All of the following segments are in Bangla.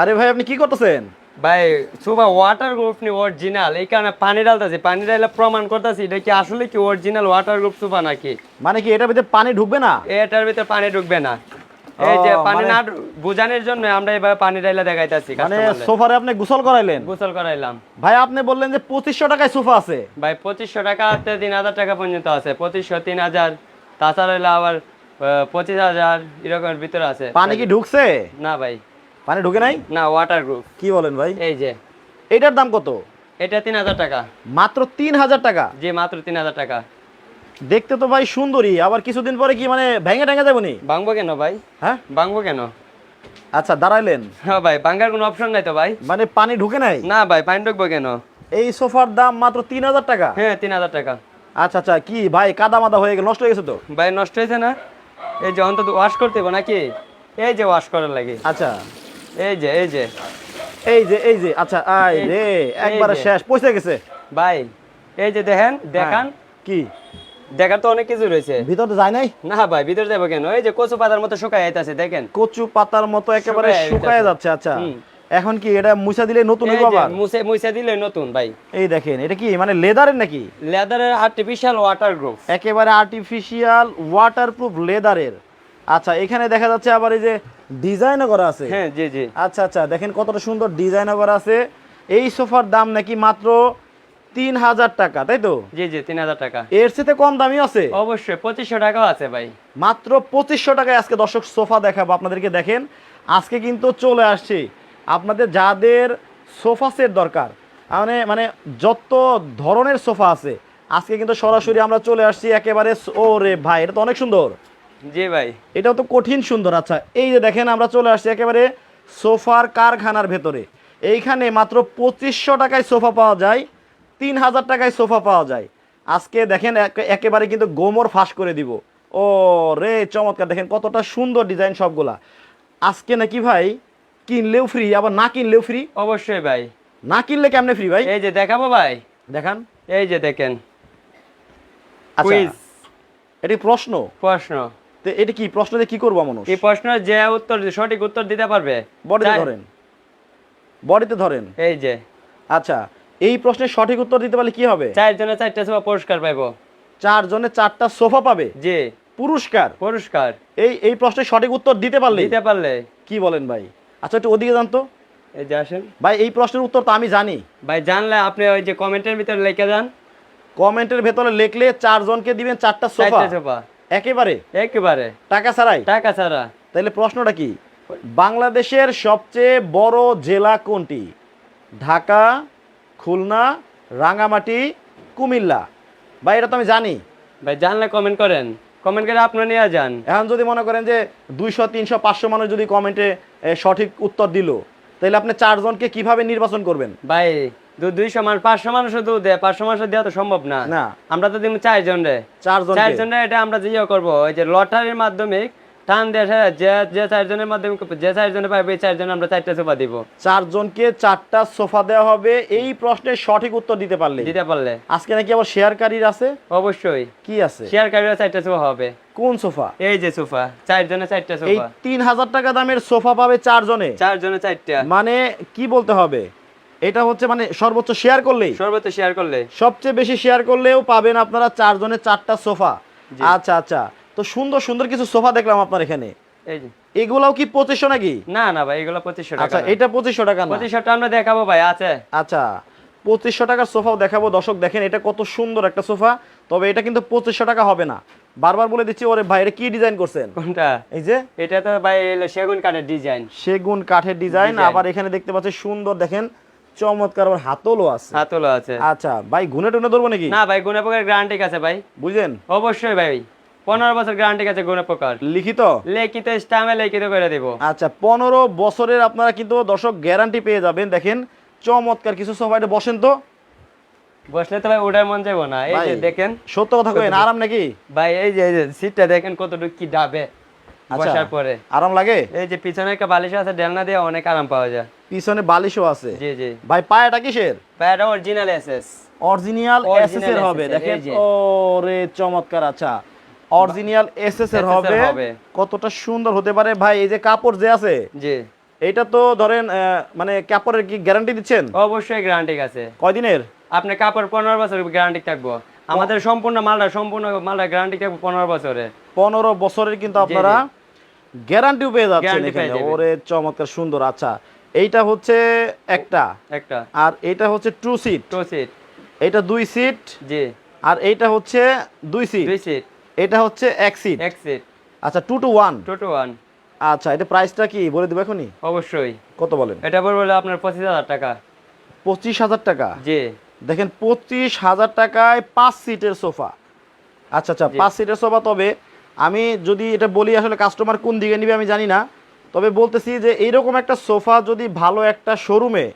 আরে ভাই আপনি কি করতেছেন? ভাই সুবা ওয়াটার গ্রুপ নি অরিজিনাল এই কারণে পানি ডালতেছি পানি ডালে প্রমাণ করতেছি এটা কি আসলে কি অরিজিনাল ওয়াটার গ্রুপ সুবা নাকি? মানে কি এটার ভিতরে পানি ঢুকবে না? এটার ভিতরে পানি ঢুকবে না। এই যে পানি মানে- না বুঝানোর জন্য আমরা এবার পানি ডাইলা দেখাইতাছি মানে সোফারে আপনি গোসল করাইলেন? গোসল করাইলাম। ভাই আপনি বললেন যে পঁচিশশো টাকায় সোফা আছে। ভাই পঁচিশশো টাকা হাতে তিন হাজার টাকা পর্যন্ত আছে। পঁচিশশো তিন হাজার। তাছাড়া হইল আবার পঁচিশ হাজার এরকমের ভিতরে আছে। পানি কি ঢুকছে? না ভাই। পানি ঢুকে নাই? না ওয়াটার গ্রুপ কি বলেন ভাই? এই যে। এটার দাম কত? এটা তিন হাজার টাকা। মাত্র তিন হাজার টাকা? জি মাত্র তিন হাজার টাকা। দেখতে তো ভাই সুন্দরী আবার কিছুদিন পরে কি মানে ভেঙে ট্যাঙে যাব নি? ভাঙবো কেন ভাই? হ্যাঁ? ভাঙবো কেন? আচ্ছা দাঁড়াইলেন। হ্যাঁ ভাই ভাঙার কোনো অপশন নাই তো ভাই। মানে পানি ঢুকে নাই? না ভাই পানি ঢুকবো কেন? এই সোফার দাম মাত্র তিন হাজার টাকা? হ্যাঁ তিন হাজার টাকা। আচ্ছা আচ্ছা কি ভাই কাদা মাদা হয়ে গেল নষ্ট হয়ে গেছে তো? ভাই নষ্ট হয়েছে না? এই যে অন্তত ওয়াশ করতে হবে নাকি? এই যে ওয়াশ করার লাগে। আচ্ছা। এই যে এই যে। এই যে এই যে আচ্ছা আই রে একবারে শেষ পয়সা গেছে। ভাই এই যে দেখেন দেখান। হ্যাঁ, কি? দেখার তো অনেক কিছু রয়েছে। ভিতরে যায় নাই? না ভাই ভিতরে যাব কেন? এই যে কচু পাতার মতো শুকায় যাইতাছে দেখেন। কচু পাতার মতো একেবারে শুকায় যাচ্ছে। আচ্ছা। এখন কি এটা মুছা দিলে নতুন হইব আবার? মুছে মুছে দিলে নতুন ভাই। এই দেখেন এটা কি মানে লেদারের নাকি? লেদারের আর্টিফিশিয়াল ওয়াটার গ্রুপ একেবারে আর্টিফিশিয়াল ওয়াটারপ্রুফ লেদারের। আচ্ছা এখানে দেখা যাচ্ছে আবার এই যে ডিজাইনও করা আছে। হ্যাঁ জি জি। আচ্ছা আচ্ছা দেখেন কতটা সুন্দর ডিজাইনও করা আছে। এই সোফার দাম নাকি মাত্র তিন হাজার টাকা তাই তো? জি জি তিন হাজার টাকা। এর সাথে কম দামি আছে? অবশ্যই পঁচিশশো টাকাও আছে ভাই। মাত্র পঁচিশশো টাকায় আজকে দর্শক সোফা দেখাবো আপনাদেরকে দেখেন। আজকে কিন্তু চলে আসছে আপনাদের যাদের সোফা সেট দরকার। মানে মানে যত ধরনের সোফা আছে আজকে কিন্তু সরাসরি আমরা চলে আসছি একেবারে ও রে ভাই এটা তো অনেক সুন্দর। জি ভাই। এটাও তো কঠিন সুন্দর আচ্ছা এই যে দেখেন আমরা চলে আসছি একেবারে সোফার কারখানার ভেতরে। এইখানে মাত্র পঁচিশশো টাকায় সোফা পাওয়া যায় তিন হাজার টাকায় সোফা পাওয়া যায়। আজকে দেখেন একেবারে কিন্তু গোমর ফাঁস করে দিব। ও রে চমৎকার দেখেন কতটা সুন্দর ডিজাইন সবগুলা। আজকে নাকি ভাই কিনলেও ফ্রি আবার না কিনলেও ফ্রি? অবশ্যই ভাই। না কিনলে কেমনে ফ্রি ভাই? এই যে দেখাবো ভাই। দেখান। এই যে দেখেন। আচ্ছা এটি প্রশ্ন। প্রশ্ন। তো এটা কি প্রশ্ন কি করব মানুষ? এই প্রশ্নের যে উত্তর সঠিক উত্তর দিতে পারবে। বডিতে ধরেন। বডিতে ধরেন। এই যে। আচ্ছা এই প্রশ্নের সঠিক উত্তর দিতে পারলে কি হবে? চারজনে চারটা সব পুরস্কার পাইবো। চারজনে চারটা সোফা পাবে? জি। পুরস্কার? পুরস্কার। এই এই প্রশ্নের সঠিক উত্তর দিতে পারলে? দিতে পারলে। কি বলেন ভাই? আচ্ছা একটু ওদিকে জানতো এই যে আসেন। ভাই এই প্রশ্নের উত্তর তো আমি জানি। ভাই জানলে আপনি ওই যে কমেন্টের ভিতরে লিখে যান। কমেন্টের ভেতরে লিখলে চারজনকে দিবেন চারটা সোফা। চারটা সোফা। একেবারে? একেবারে। টাকা ছাড়াই? টাকা ছাড়া। তাহলে প্রশ্নটা কি? বাংলাদেশের সবচেয়ে বড় জেলা কোনটি? ঢাকা খুলনা রাঙামাটি কুমিল্লা। ভাই এটা তো আমি জানি। ভাই জানলে কমেন্ট করেন। কমেন্ট করে আপনারা নিয়ে যান। এখন যদি মনে করেন যে দুইশো তিনশো পাঁচশো মানুষ যদি কমেন্টে সঠিক উত্তর দিল তাহলে আপনি চারজনকে কীভাবে নির্বাচন করবেন? ভাই দুইশো মানুষ পাঁচশো মানুষও দুধ দেয় পাঁচশো মানুষের দেওয়া তো সম্ভব না। না। আমরা তো দিব চারজন রে। চারজন চারজন রে এটা আমরা যে করব ওই যে লটারির মাধ্যমে টান দেশে যে যে চারজনের মাধ্যমে যে চারজনে এই চারজন আমরা চারটা সোফা দিব। চারজনকে চারটা সোফা দেওয়া হবে এই প্রশ্নের সঠিক উত্তর দিতে পারলে। দিতে পারলে। আজকে নাকি আবার শেয়ারকারীর আছে? অবশ্যই। কি আছে? শেয়ার কারিরা চারটা সোফা হবে। কোন সোফা? এই যে সোফা চারজনে চারটা এই সোফা। তিন হাজার টাকা দামের সোফা পাবে চারজনে। চারজনে চারটা। মানে কি বলতে হবে? এটা হচ্ছে মানে সর্বোচ্চ শেয়ার করলেই। সর্বত্র শেয়ার করলে। সবচেয়ে বেশি শেয়ার করলেও পাবেন আপনারা চারজনের চারটা সোফা। আচ্ছা আচ্ছা। তো সুন্দর সুন্দর কিছু সোফা দেখলাম আপনার এখানে। এই যে। এগুলাও কি পঁচিশশো নাকি? না না ভাই এগুলো পঁচিশশো আচ্ছা এটা পঁচিশশো টাকা পঁচিশশোটা আমরা দেখাবো ভাই আছে। আচ্ছা পঁচিশশো টাকার সোফাও দেখাবো। দর্শক দেখেন এটা কত সুন্দর একটা সোফা। তবে এটা কিন্তু পঁচিশশো টাকা হবে না। বারবার বলে দিচ্ছি ওরে ভাই এটা কি ডিজাইন করছেন? কোনটা? এই যে। এটা তো ভাই সেগুন কাঠের ডিজাইন সেগুন কাঠের ডিজাইন আবার এখানে দেখতে পাচ্ছি সুন্দর দেখেন চমৎকার আবার হাতলও আছে। হাতলো আছে। আচ্ছা ভাই গুনে টুনে ধরবো নাকি? না ভাই গুনে পোকার গ্যারান্টি আছে ভাই। বুঝলেন অবশ্যই ভাই পনেরো বছর গ্যারান্টি আছে গুনে পোকার। লিখিত? লিখিত স্টামে লিখিত করে দিব। আচ্ছা পনেরো বছরের আপনারা কিন্তু দর্শক গ্যারান্টি পেয়ে যাবেন দেখেন চমৎকার কিছু সোফা বসেন তো। বসলে তো ভাই ওটার মন যাব না এই যে দেখেন। সত্য কথা কইেন আরাম নাকি? ভাই এই যে এই যে সিটটা দেখেন কতটুকু কি ডাবে। আচ্ছা বসার পরে। আরাম লাগে? এই যে পিছনে একটা বালিশ আছে ডেলনা দিয়ে অনেক আরাম পাওয়া যায়। পিছনে বালিশও আছে। জি জি। ভাই পায়াটা কিসের? ভাইটা অরিজিনাল এসএস অরিজিনাল এসএস এর হবে। দেখেন এই যে। ও রে চমৎকার আচ্ছা। অরিজিনাল এসএস এর হবে। কতটা সুন্দর হতে পারে। ভাই এই যে কাপড় যে আছে জি। এইটা তো ধরেন মানে কাপড়ের কি গ্যারান্টি দিচ্ছেন? অবশ্যই গ্যারান্টি আছে। কয়দিনের? আপনি কাপড় পনেরো বছর গ্যারান্টি থাকব। আমাদের সম্পূর্ণ মালটা সম্পূর্ণ মালটা গ্যারান্টি থাকব পনেরো বছরে। পনেরো বছরের কিন্তু আপনারা গ্যারান্টিও পেয়ে যাচ্ছেন এখানে। ওরে চমৎকার সুন্দর আচ্ছা। এইটা হচ্ছে একটা। একটা। আর এটা হচ্ছে টু সিট টু সিট এইটা দুই সিট জি। আর এইটা হচ্ছে দুই সিট দুই সিট এটা হচ্ছে এক সিট এক সিট আচ্ছা two two one two two one আচ্ছা এটা প্রাইসটা কি? বলে দেবো এখনই? অবশ্যই। কত বলেন? এটা পড়বে আপনার পঁচিশ হাজার টাকা। পঁচিশ হাজার টাকা? জি। দেখেন পঁচিশ হাজার টাকায় পাঁচ সিটের সোফা আচ্ছা আচ্ছা পাঁচ সিটের সোফা তবে আমি যদি এটা বলি আসলে কাস্টমার কোন দিকে নিবে আমি জানি না। তবে বলতেছি যে এইরকম একটা সোফা যদি ভালো একটা শোরুমে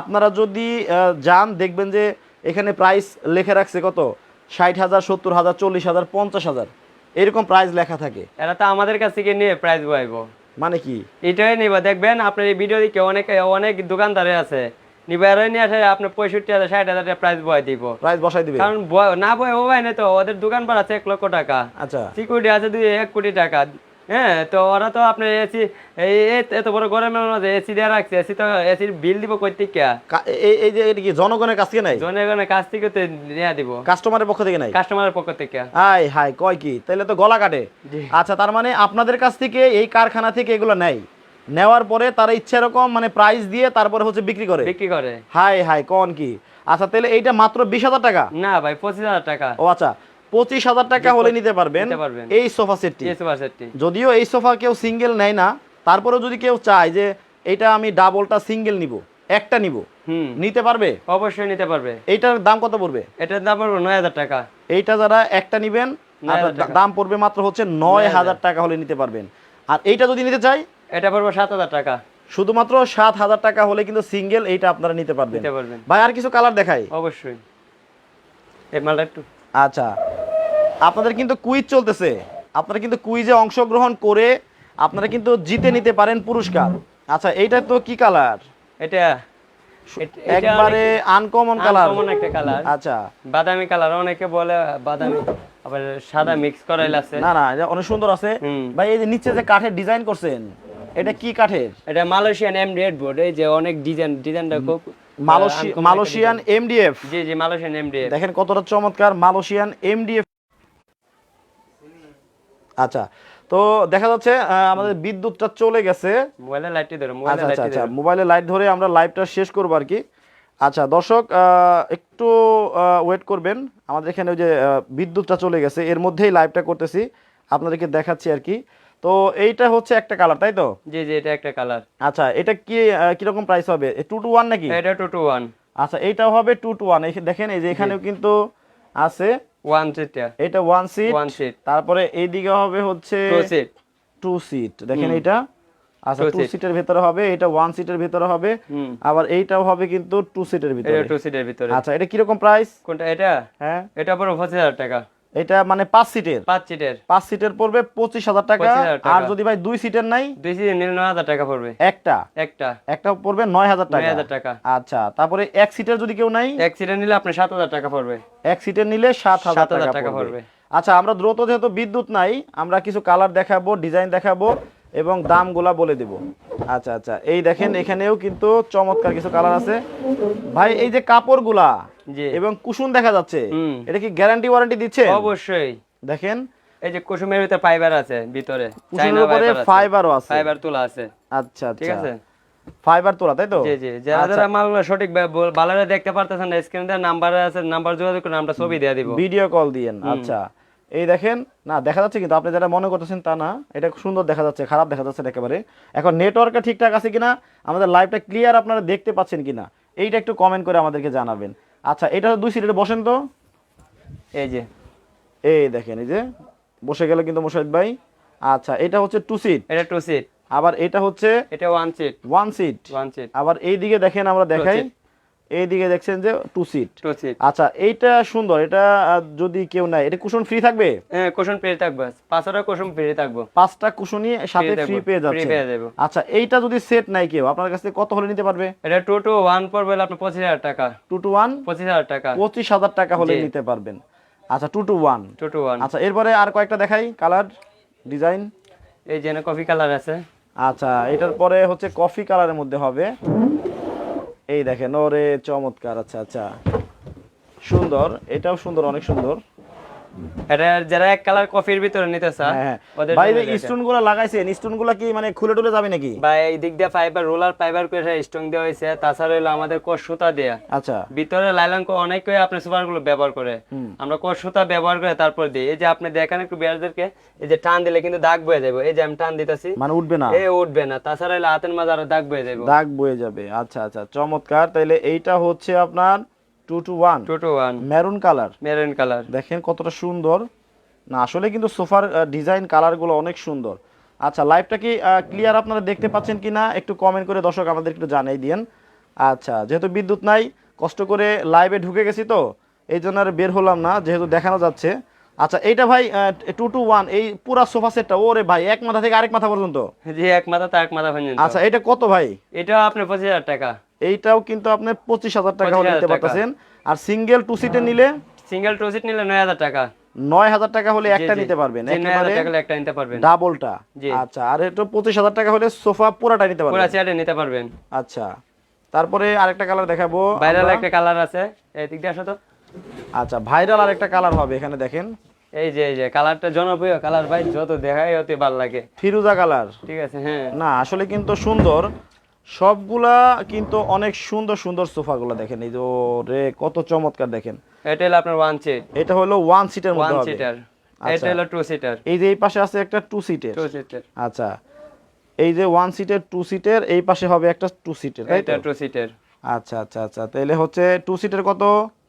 আপনারা যদি যান দেখবেন যে এখানে প্রাইস লেখা রাখছে কত? ষাট হাজার সত্তর হাজার চল্লিশ হাজার পঞ্চাশ হাজার। এরকম প্রাইস লেখা থাকে। এরা তো আমাদের কাছ থেকে নিয়ে প্রাইস বয়াইবো। মানে কি? এটাই নিবা। দেখবেন আপনার এই ভিডিও দিকে অনেক অনেক দোকানদারে আছে। নিবা এরাই নিয়ে আসে আপনার পঁয়ষট্টি হাজার ষাট হাজার প্রাইস দিব। প্রাইস বসাই দিবে। কারণ না বয় না তো ওদের দোকান আছে এক লক্ষ টাকা। আচ্ছা। সিকিউরিটি আছে দুই এক কোটি টাকা। হ্যাঁ তো ওরা তো আপনার এসি এই এত বড় গরমের মধ্যে এসি দেওয়া রাখছে এসি তো এসির বিল দিব কই থেকে এই যে কি জনগণের কাছ থেকে নাই? জনগণের কাছ থেকে তো নেওয়া দিব। কাস্টমারের পক্ষ থেকে নাই? কাস্টমারের পক্ষ থেকে। হাই হাই কয় কি? তাহলে তো গলা কাটে। আচ্ছা তার মানে আপনাদের কাছ থেকে এই কারখানা থেকে এগুলো নেয়। নেওয়ার পরে তারা ইচ্ছে এরকম মানে প্রাইস দিয়ে তারপরে হচ্ছে বিক্রি করে। বিক্রি করে। হাই হাই কন কি? আচ্ছা তাহলে এইটা মাত্র বিশ হাজার টাকা? না ভাই পঁচিশ হাজার টাকা। ও আচ্ছা পঁচিশ হাজার টাকা হলে নিতে পারবেন এই সোফা সেটটি। যদিও এই সোফা কেউ সিঙ্গেল নেয় না তারপরেও যদি কেউ চায় যে এটা আমি ডাবলটা সিঙ্গেল নিব একটা নিব নিতে পারবে? অবশ্যই নিতে পারবে। এইটার দাম কত পড়বে? এটার দাম পড়বে নয় হাজার টাকা। এইটা যারা একটা নিবেন। দাম পড়বে মাত্র হচ্ছে নয় হাজার টাকা হলে নিতে পারবেন। আর এইটা যদি নিতে চাই? এটা পড়বে সাত হাজার টাকা। শুধুমাত্র সাত হাজার টাকা হলে কিন্তু সিঙ্গেল এইটা আপনারা নিতে পারবেন। নিতে পারবেন। ভাই আর কিছু কালার দেখাই? অবশ্যই। এই মালটা একটু। আচ্ছা। আপনাদের কিন্তু কুইজ চলতেছে। আপনারা কিন্তু কুইজে অংশগ্রহণ করে আপনারা কিন্তু জিতে নিতে পারেন পুরস্কার। আচ্ছা এইটা তো কি কালার এটা একবারে আনকমন কালার একটা কালার আচ্ছা। বাদামি কালার অনেকে বলে বাদামি আবার সাদা মিক্স করাইল আছে। না না এটা অনেক সুন্দর আছে। ভাই এই যে নিচে যে কাঠের ডিজাইন করছেন এটা কি কাঠের? এটা মালয়েশিয়ান এম রেড বোর্ড এই যে অনেক ডিজাইন ডিজাইনটা খুব মালয়েশিয়ান এমডিএফ জি জি মালয়েশিয়ান এম রেড দেখেন কতটা চমৎকার মালয়েশিয়ান এমডিএফ আচ্ছা তো দেখা যাচ্ছে আমাদের বিদ্যুৎটা চলে গেছে। মোবাইলে লাইটটি ধরো আচ্ছা আচ্ছা আচ্ছা ধরো। মোবাইলে লাইট ধরে আমরা লাইভটা শেষ করব আর কি। আচ্ছা দর্শক একটু ওয়েট করবেন। আমাদের এখানে ওই যে বিদ্যুৎটা চলে গেছে এর মধ্যেই লাইভটা করতেছি আপনাদেরকে দেখাচ্ছি আর কি। তো এইটা হচ্ছে একটা কালার তাই তো? জি জি এটা একটা কালার আচ্ছা এটা কি কীরকম প্রাইস হবে? টু টু ওয়ান নাকি? এটা টু টু ওয়ান আচ্ছা এইটাও হবে টু টু ওয়ান দেখেন এই যে এখানেও কিন্তু আছে? ওয়ান সিটটা এটা ওয়ান সিট ওয়ান সিট তারপরে এইদিকে হবে হচ্ছে টু সিট টু সিট দেখেন এটা আচ্ছা টু সিটের ভিতরে হবে এটা ওয়ান সিটের ভিতরে হবে আবার এইটাও হবে কিন্তু টু সিটের ভিতরে। টু সিটের ভিতরে। আচ্ছা এটা কীরকম প্রাইস কোনটা এটা? হ্যাঁ। এটা পুরো পঁচিশ হাজার টাকা। এটা মানে পাঁচ সিটের। পাঁচ সিটের। পাঁচ সিটের পড়বে পঁচিশ হাজার টাকা। আর যদি ভাই দুই সিটের নাই? দুই সিটের নিলে নয় হাজার টাকা পড়বে। একটা। একটা। একটা পড়বে নয় হাজার টাকা। হাজার টাকা। আচ্ছা তারপরে এক সিটের যদি কেউ নাই? এক সিটের নিলে আপনি সাত হাজার টাকা পড়বে। এক সিটের নিলে সাত হাজার 7,000 টাকা পড়বে। আচ্ছা আমরা দ্রুত যেহেতু বিদ্যুৎ নাই আমরা কিছু কালার দেখাবো ডিজাইন দেখাবো। এবং দামগুলা বলে দেব। আচ্ছা আচ্ছা। এই দেখেন এখানেও কিন্তু চমৎকার কিছু কালার আছে। ভাই এই যে কাপড়গুলা এবং কুশন দেখা যাচ্ছে এটা কি গ্যারান্টি ওয়ারেন্টি দিচ্ছে অবশ্যই। দেখেন। এই যে কুসুমের ভিতরে ফাইবার আছে ভিতরে। কুশনের উপরে ফাইবারও আছে। ফাইবার তোলা আছে। আচ্ছা ঠিক আচ্ছা আছে? ফাইবার তোলা তাই তো? জি জি। যারা আচ্ছা, যারা মালগুলো সঠিক বালারে দেখতে পারতেছেন না স্ক্রিনে নাম্বার আছে নাম্বার যোগাযোগ করে আমরা ছবি দিয়ে দিব। ভিডিও কল দিয়েন আচ্ছা। এই দেখেন না দেখা যাচ্ছে কিন্তু আপনি যেটা মনে করতেছেন তা না এটা খুব সুন্দর দেখা যাচ্ছে খারাপ দেখা যাচ্ছে একেবারে। এখন নেটওয়ার্কটা ঠিকঠাক আছে কিনা আমাদের লাইভটা ক্লিয়ার আপনারা দেখতে পাচ্ছেন কিনা এইটা একটু কমেন্ট করে আমাদেরকে জানাবেন। আচ্ছা এটা দুই সিটের বসেন তো। এই যে এই দেখেন এই যে বসে গেলে কিন্তু মোশাহিদ ভাই। আচ্ছা এটা হচ্ছে টু সিট এটা টু সিট আবার এটা হচ্ছে এটা one seat one seat one seat আবার এই দিকে দেখেন আমরা দেখাই। Seat। এই দিকে দেখছেন যে টু সিট টু সিট আচ্ছা এইটা সুন্দর এটা যদি কেউ নেয় এটা কুশন ফ্রি থাকবে? হ্যাঁ কুশন পেয়ে থাকব। পাঁচটা কুশন পেয়ে থাকবে। পাঁচটা কুশনই সাথে ফ্রি পেয়ে যাচ্ছে পেয়ে যাব। আচ্ছা এইটা যদি সেট নাই কেউ আপনার কাছে কত হলে নিতে পারবে? এটা টু টু ওয়ান পড়বে আপনার পঁচিশ হাজার টাকা। টু টু ওয়ান পঁচিশ হাজার টাকা। পঁচিশ হাজার টাকা হলে নিতে পারবেন। আচ্ছা two two one two two one আচ্ছা এরপরে আর কয়েকটা দেখাই কালার ডিজাইন। এই যে কফি কালার আছে। আচ্ছা এটার পরে হচ্ছে কফি কালারের মধ্যে হবে। এই দেখেন ওরে চমৎকার আচ্ছা আচ্ছা। সুন্দর এটাও সুন্দর অনেক সুন্দর। এটা যারা এক কালার কফির ভিতরে নিতে চায় হ্যাঁ। ভাই স্টোনগুলো লাগাইছেন স্টোনগুলো কি মানে খুলে টুলে যাবে নাকি? বা এই দিক দিয়ে ফাইবার রোলার ফাইবার করে স্ট্রং দেওয়া হয়েছে তাছাড়া হলো আমাদের কোষ সুতা দেয়া। আচ্ছা। ভিতরে লাইলন অনেকে আপনার সুপারগুলো ব্যবহার করে। আমরা কোষ সুতা ব্যবহার করে তারপর দিই। এই যে আপনি দেখেন একটু বিয়ারদেরকে এই যে টান দিলে কিন্তু দাগ বয়ে যাবে এই যে আমি টান দিতেছি মানে উঠবে না? এ উঠবে না। তাছাড়া হলো হাতের মাঝে আরও দাগ বয়ে যাবে দাগ বয়ে যাবে। আচ্ছা আচ্ছা চমৎকার। তাইলে এইটা হচ্ছে আপনার two two one two two one maroon colour maroon colour দেখেন কতটা সুন্দর। না আসলে কিন্তু সোফার ডিজাইন কালারগুলো অনেক সুন্দর। আচ্ছা লাইভটা কি ক্লিয়ার আপনারা দেখতে পাচ্ছেন কি না একটু কমেন্ট করে দর্শক আমাদের একটু জানাই দিন আচ্ছা যেহেতু বিদ্যুৎ নাই কষ্ট করে লাইভে ঢুকে গেছি তো এই জন্য আর বের হলাম না যেহেতু দেখানো যাচ্ছে। আচ্ছা এইটা ভাই টু টু ওয়ান এই পুরা সোফা সেটটা ওরে ভাই এক মাথা থেকে আরেক মাথা পর্যন্ত? জি এক মাথা তার এক মাথা পর্যন্ত। আচ্ছা এটা কত ভাই? এটা আপনার পঁচিশ হাজার টাকা। এইটাও কিন্তু আপনি পঁচিশ হাজার টাকা হলে 25,000 নিতে পারতেছেন। আর সিঙ্গেল টু সিটে নিলে? সিঙ্গেল টু সিট নিলে নয় হাজার টাকা। নয় হাজার টাকা হলে একটা নিতে পারবেন একটা নিতে পারবেন। ডাবলটা। আচ্ছা আর এটা পঁচিশ হাজার টাকা হলে সোফা পুরাটা নিতে পুরো পারবেন। চেয়ারে নিতে পারবেন। আচ্ছা তারপরে আরেকটা কালার দেখাবো। ভাইরাল একটা কালার আছে। এই দিক দিয়ে আসো তো। আচ্ছা ভাইরাল আরেকটা কালার হবে এখানে দেখেন। এই যে এই যে কালারটা জনপ্রিয় কালার ভাই যত দেখাই অত ভালো লাগে। ফিরুজা কালার ঠিক আছে হ্যাঁ। না আসলে কিন্তু সুন্দর। সবগুলা কিন্তু অনেক সুন্দর সুন্দর সোফাগুলো দেখেন। এই যে রে কত চমৎকার দেখেন। এটা হলো আপনার ওয়ান সিট এটা হলো ওয়ান সিটের ওয়ান মধ্যে সিটার আচ্ছা। এটা হলো টু সিটার এই যে এই পাশে আছে একটা টু সিটের টু সিটার আচ্ছা। এই যে ওয়ান সিটের টু সিটের এই পাশে হবে একটা টু সিটের এটা টু সিটার আচ্ছা আচ্ছা আচ্ছা। তাহলে হচ্ছে টু সিটের কত?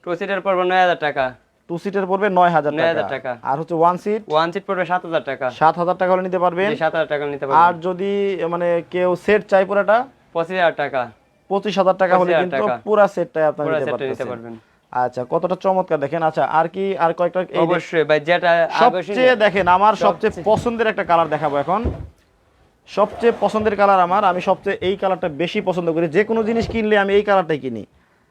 টু সিটার পড়বে নয় হাজার টাকা। টু সিটের পড়বে নয় হাজার 9,000 টাকা। আর হচ্ছে ওয়ান সিট ওয়ান সিট পড়বে সাত হাজার টাকা। সাত হাজার টাকা নিতে পারবেন। সাত হাজার টাকা নিতে আর যদি মানে কেউ সেট চাই পুরাটা? পঁচিশ হাজার টাকা। পঁচিশ হাজার টাকা হলে কিন্তু। পুরা সেটটাই আপনার পুরো নিতে পারবেন পারবেন। আচ্ছা কতটা চমৎকার দেখেন। আচ্ছা আর কি আর কয়েকটা অবশ্যই ভাই যেটা সবচেয়ে দেখেন আমার সবচেয়ে পছন্দের একটা কালার দেখাবো এখন। সবচেয়ে পছন্দের কালার আমার আমি সবচেয়ে এই কালারটা বেশি পছন্দ করি। যে কোনো জিনিস কিনলে আমি এই কালারটাই কিনি।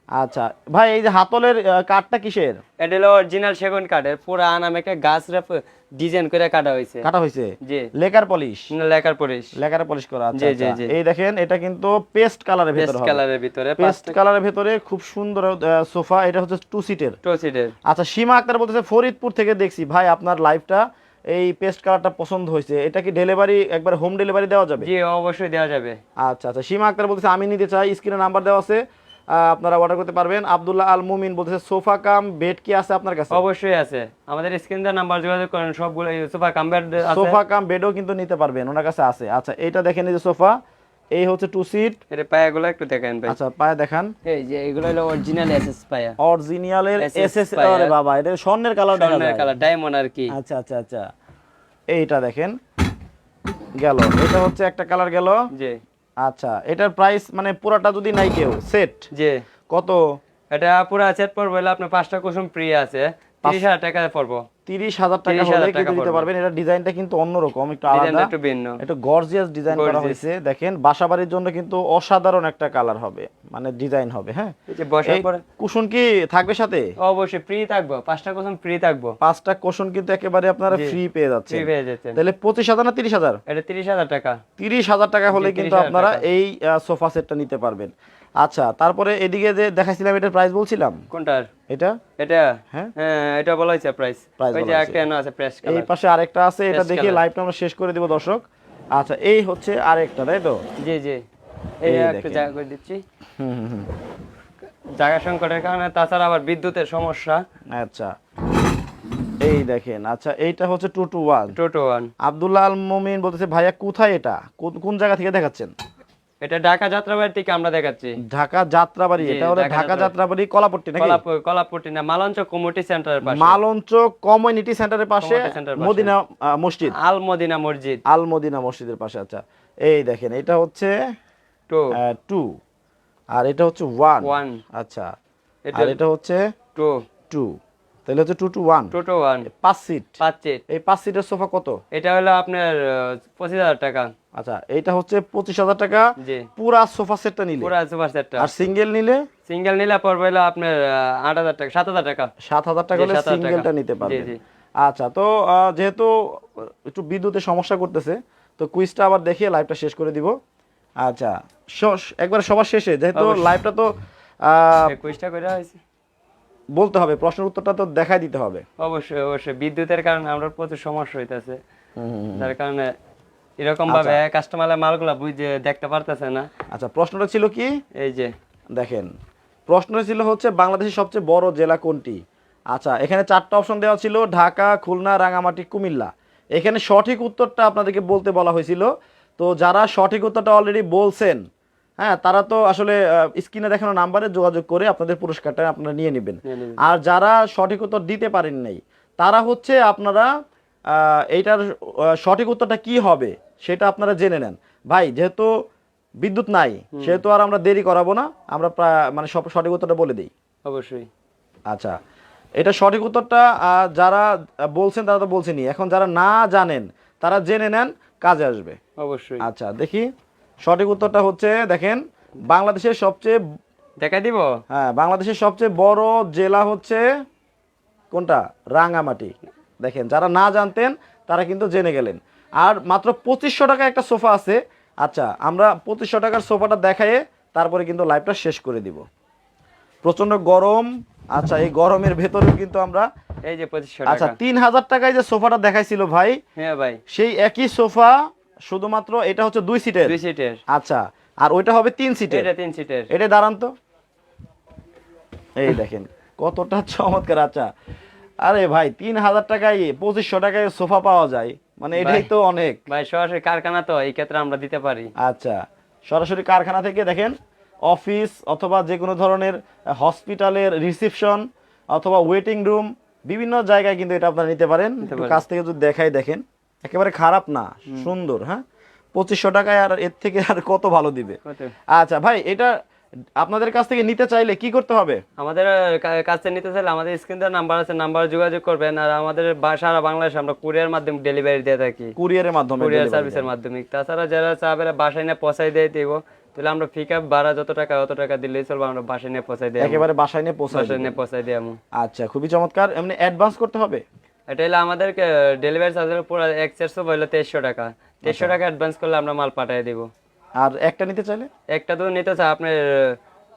আচ্ছা ভাই এই যে হাতলের কাঠটা কিসের? এটা হলো অরিজিনাল সেগুন কাঠের পুরো আনামে একটা গাছ ডিজাইন করে কাটা হয়েছে। কাটা হয়েছে? জি। Lacquer polish? Lacquer polish lacquer polish করা আচ্ছা জি, জি, আচ্ছা। এই দেখেন এটা কিন্তু পেস্ট কালারের ভিতরে পেস্ট কালারের ভিতরে পেস্ট কালারের ভেতরে খুব সুন্দর সোফা এটা হচ্ছে টু সিটের টু সিটের আচ্ছা সীমা আক্তার বলতেছে ফরিদপুর থেকে দেখছি ভাই আপনার লাইফটা এই পেস্ট কালারটা পছন্দ হয়েছে। এটা কি ডেলিভারি একবার হোম ডেলিভারি দেওয়া যাবে? জি অবশ্যই দেওয়া যাবে। আচ্ছা আচ্ছা সীমা আক্তার বলতেছে আমি নিতে চাই স্ক্রিনে নাম্বার দেওয়া আছে। আপনারা অর্ডার করতে পারবেন। আব্দুল্লাহ আল মুমিন বলতেছে সোফা কাম বেড কি আছে আপনার কাছে? অবশ্যই আছে। আমাদের স্ক্রিন দেওয়া নাম্বার যোগাযোগ করেন সবগুলো সোফা কাম্বার আছে। সোফা কাম বেডও কিন্তু নিতে পারবেন ওনার কাছে আছে। আচ্ছা এটা দেখেন এই যে সোফা এই হচ্ছে টু সিট এর পায়াগুলো একটু দেখেন ভাই। আচ্ছা পায়ে দেখান। এই যে এগুলো হলো অরিজিনাল এসএস পায়া। অরিজিনালের SS এসএস আরে বাবা এটা স্বর্ণের কালার স্বর্ণের কালার ডায়মন্ড আর কি। আচ্ছা আচ্ছা আচ্ছা। এইটা দেখেন গেল। এটা হচ্ছে একটা কালার গেল। জি। আচ্ছা এটার প্রাইস মানে পুরাটা যদি নাই কেউ সেট জি। কত? এটা পুরা সেট পড়ব আপনার পাঁচটা কুসুম ফ্রি আছে। তিরিশ হাজার টাকা পড়ব। তিরিশ হাজার টাকা হলে কিন্তু নিতে পারবেন। এটা ডিজাইনটা কিন্তু অন্যরকম একটু আলাদা। একটু ভিন্ন। একটু গর্জিয়াস ডিজাইন করা হয়েছে। দেখেন বাসাবাড়ির জন্য কিন্তু অসাধারণ একটা কালার হবে মানে ডিজাইন হবে হ্যাঁ? এই যে বসার পরে কুশন কি থাকবে সাথে? অবশ্যই ফ্রি থাকব। পাঁচটা কুসুম ফ্রি থাকব। পাঁচটা কুশন কিন্তু একেবারে আপনারা ফ্রি পেয়ে যাচ্ছে ফ্রি পেয়ে যেতেন তাহলে পঁচিশ হাজার না তিরিশ হাজার? এটা তিরিশ হাজার টাকা। তিরিশ হাজার টাকা হলে কিন্তু আপনারা এই সোফা সেটটা নিতে পারবেন। আচ্ছা তারপরে এদিকে যে দেখাইছিলাম এটার প্রাইস বলছিলাম? কোনটার? এটা? এটা? হ্যাঁ? হ্যাঁ এটা বলা হয়েছে প্রাইস ওই যে একটা এনো আছে প্রেস কালার এই পাশে আরেকটা আছে এটা দেখে লাইভটা আমরা শেষ করে দিব দর্শক। আচ্ছা এই হচ্ছে আরেকটা তাই তো? জি জি। এই একটু। জায়গা করে দিচ্ছি। হুম হুম জায়গা সংকটের কারণে তাছাড়া আবার বিদ্যুতের সমস্যা। আচ্ছা। এই দেখেন আচ্ছা এইটা হচ্ছে two two one two two one Abdullah Al Momin বলতেছে ভাইয়া কোথায় এটা? কোন- কোন জায়গা থেকে দেখাচ্ছেন? এটা ঢাকা যাত্রাবাড়ি থেকে আমরা দেখাচ্ছি। ঢাকা যাত্রাবাড়ি এটা হলো ঢাকা যাত্রাবাড়ি। কলাপট্টি নাকি? কলাপুরটি না মালঞ্চ কমিউনিটি সেন্টারের পাশে। মালঞ্চ কমিউনিটি সেন্টারের পাশে। মদিনা মসজিদ আল মদিনা মসজিদ। আল মদিনা মসজিদের পাশে আচ্ছা। এই দেখেন এটা হচ্ছে টু। টু। আর এটা হচ্ছে ওয়ান। ওয়ান। আচ্ছা। এটা আর এটা হচ্ছে টু। টু। তাহলে হচ্ছে two two one two two one পাঁচ সিট পাঁচ সিট এই পাঁচ সিটের সোফা কত? এটা হলো আপনার পঁচিশ হাজার টাকা। আচ্ছা এইটা হচ্ছে পঁচিশ হাজার টাকা। পুরা সোফা সেটটা নিলে। পুরো সুপার সেটটা আর সিঙ্গেল নিলে? সিঙ্গেল নিলে পড়বে হলো আপনার আট হাজার টাকা সাত হাজার টাকা। সাত হাজার টাকা হলে সিঙ্গেলটা নিতে জি, পারবে। জি। আচ্ছা তো যেহেতু একটু বিদ্যুতের সমস্যা করতেছে তো কুইজটা আবার দেখিয়ে লাইভটা শেষ করে দিব। আচ্ছা একবার সবার শেষে যেহেতু। লাইভটা তো একুশটা করে হয়েছে বলতে হবে প্রশ্নের উত্তরটা তো দেখাই দিতে হবে। অবশ্যই অবশ্যই। বিদ্যুতের কারণে আমরা প্রচুর সমস্যা হইতেছে। যার কারণে এরকম ভাবে কাস্টমারের মালগুলা বুঝে দেখতে পারতেছে না। আচ্ছা প্রশ্নটা ছিল কি? এই যে। দেখেন প্রশ্ন ছিল হচ্ছে বাংলাদেশের সবচেয়ে বড় জেলা কোনটি? আচ্ছা এখানে চারটা অপশন দেওয়া ছিল ঢাকা খুলনা রাঙামাটি কুমিল্লা। এখানে সঠিক উত্তরটা আপনাদেরকে বলতে বলা হয়েছিল। তো যারা সঠিক উত্তরটা অলরেডি বলছেন হ্যাঁ তারা তো আসলে স্ক্রিনে দেখানো নাম্বারে যোগাযোগ করে আপনাদের পুরস্কারটা আপনারা নিয়ে নেবেন। আর যারা সঠিক উত্তর দিতে পারেন নাই তারা হচ্ছে আপনারা এইটার সঠিক উত্তরটা কি হবে সেটা আপনারা জেনে নেন। ভাই যেহেতু বিদ্যুৎ নাই সেহেতু আর আমরা দেরি করাবো না আমরা প্রায় মানে সব সঠিক উত্তরটা বলে দিই। অবশ্যই। আচ্ছা এটা সঠিক উত্তরটা যারা বলছেন তারা তো বলছেনই। এখন যারা না জানেন তারা জেনে নেন কাজে আসবে। অবশ্যই। আচ্ছা দেখি। সঠিক উত্তরটা হচ্ছে দেখেন বাংলাদেশের সবচেয়ে দেখা দিব? হ্যাঁ বাংলাদেশের সবচেয়ে বড় জেলা হচ্ছে কোনটা? রাঙামাটি দেখেন যারা না জানতেন তারা কিন্তু জেনে গেলেন। আর মাত্র পঁচিশশো টাকা একটা সোফা আছে। আচ্ছা আমরা পঁচিশশো টাকার সোফাটা দেখায়ে তারপরে কিন্তু লাইভটা শেষ করে দিব। প্রচণ্ড গরম। আচ্ছা এই গরমের ভেতরেও কিন্তু আমরা এই যে পঁচিশশো আচ্ছা তিন হাজার টাকায় যে সোফাটা দেখাইছিল ভাই হ্যাঁ ভাই। সেই একই সোফা শুধুমাত্র এটা হচ্ছে দুই সিটের? দুই সিটের। আচ্ছা আর ওইটা হবে তিন সিটের? এটা তিন সিটের। এটা দাঁড়ান তো। এই দেখেন কতটা চমৎকার আচ্ছা। আরে ভাই তিন হাজার টাকায় পঁচিশশো টাকায় সোফা পাওয়া যায়। মানে এটাই তো অনেক। ভাই সরাসরি কারখানা তো এই ক্ষেত্রে আমরা দিতে পারি। আচ্ছা সরাসরি কারখানা থেকে দেখেন অফিস অথবা যে কোনো ধরনের হসপিটালের রিসেপশন অথবা ওয়েটিং রুম বিভিন্ন জায়গায় কিন্তু এটা আপনারা নিতে পারেন। পারেন। কাছ থেকে যদি দেখাই দেখেন। একেবারে খারাপ না সুন্দর হ্যাঁ? পঁচিশশো টাকায় আর এর থেকে আর কত ভালো দিবে? আচ্ছা ভাই এটা আপনাদের কাছ থেকে নিতে চাইলে কি করতে হবে? আমাদের কাছে নিতে চাইলে আমাদের স্ক্রিন দেওয়ার নাম্বার আছে নাম্বার যোগাযোগ করবেন আর আমাদের সারা বাংলাদেশে আমরা কুরিয়ার মাধ্যমে ডেলিভারি দিয়ে থাকি। কুরিয়ারের মাধ্যমে কুরিয়ার সার্ভিসের মাধ্যমে। তাছাড়া যারা চাবে বাসায় নিয়ে পৌঁছাই দিয়ে দিব তাহলে আমরা পিক আপ ভাড়া যত টাকা অত টাকা দিলেই চলবে আমরা বাসায় নিয়ে পৌঁছাই। দিই একেবারে বাসায় নিয়ে বাসায় নিয়ে দিবে। পৌঁছাই দিই আচ্ছা খুবই চমৎকার। এমনি অ্যাডভান্স করতে হবে? এটা হলো আমাদের ডেলিভারি চার্জের পুরো এক চারশো হলো তেইশশো টাকা। তেইশশো টাকা অ্যাডভান্স করলে আমরা মাল পাঠিয়ে দিব। আর একটা নিতে চাইলে? একটা তো নিতে চাই আপনার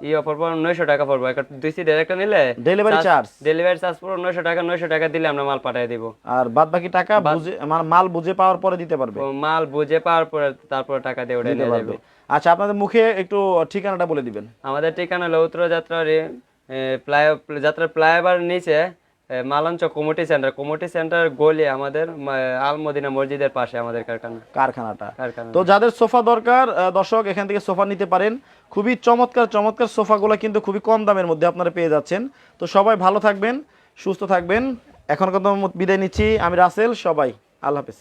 ই অফার পর নয়শো টাকা পড়ব। একটা দুই সিটের একটা নিলে ডেলিভারি চার্জ ডেলিভারি চার্জ পুরো নয়শো টাকা নয়শো টাকা দিলে আমরা মাল পাঠিয়ে দিব। আর বাদ বাকি টাকা বুঝে মানে মাল বুঝে পাওয়ার পরে দিতে পারবে? মাল বুঝে পাওয়ার পরে তারপর টাকা দিয়ে ওটা নিয়ে যাবে। আচ্ছা আপনাদের মুখে একটু ঠিকানাটা বলে দিবেন। আমাদের ঠিকানা হলো উত্তর যাত্রার প্লাই যাত্রার ফ্লাইওভার নিচে Malancha committee centre. Committee centre গলি আমাদের আল মদিনা মসজিদের পাশে আমাদের কারখানা। কারখানাটা। কারখানা। তো যাদের সোফা দরকার দর্শক এখান থেকে সোফা নিতে পারেন। খুবই চমৎকার চমৎকার সোফাগুলো কিন্তু খুবই কম দামের মধ্যে আপনারা পেয়ে যাচ্ছেন। তো সবাই ভালো থাকবেন সুস্থ থাকবেন। এখন কত বিদায় নিচ্ছি আমি রাসেল সবাই আল্লাহ হাফেজ।